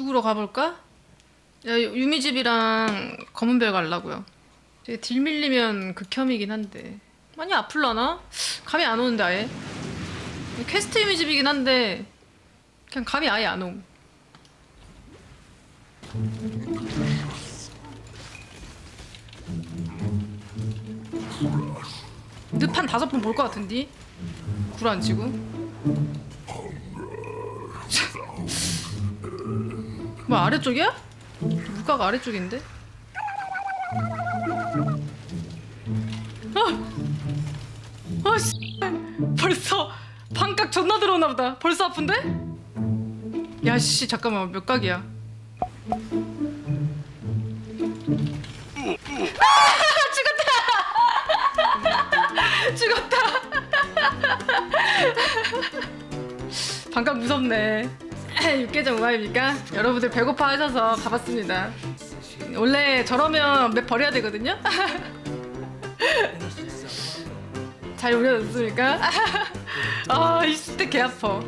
죽으러 가볼까? 야, 유- 유미집이랑 검은별. 되게 딜 밀리면 극혐이긴 한데 많이 아플라나? 감이 안 오는데 아예 퀘스트 유미집이긴 한데 그냥 감이 아예 안 옴. 늪한 다섯 번 볼 것 같은데 구란 치고 뭐 아래쪽이야? 물가가 아래쪽인데? 아! 아 씨. 벌써 반각 존나 들어오나 보다 벌써 아픈데? 야 씨 잠깐만 몇 각이야 아 죽었다 반각 무섭네 육개장 우아입니까? 여러분들 배고파 하셔서 가봤습니다 원래 저러면 맵 버려야 되거든요 잘 올려줬습니까? 아, 이때 개 아파.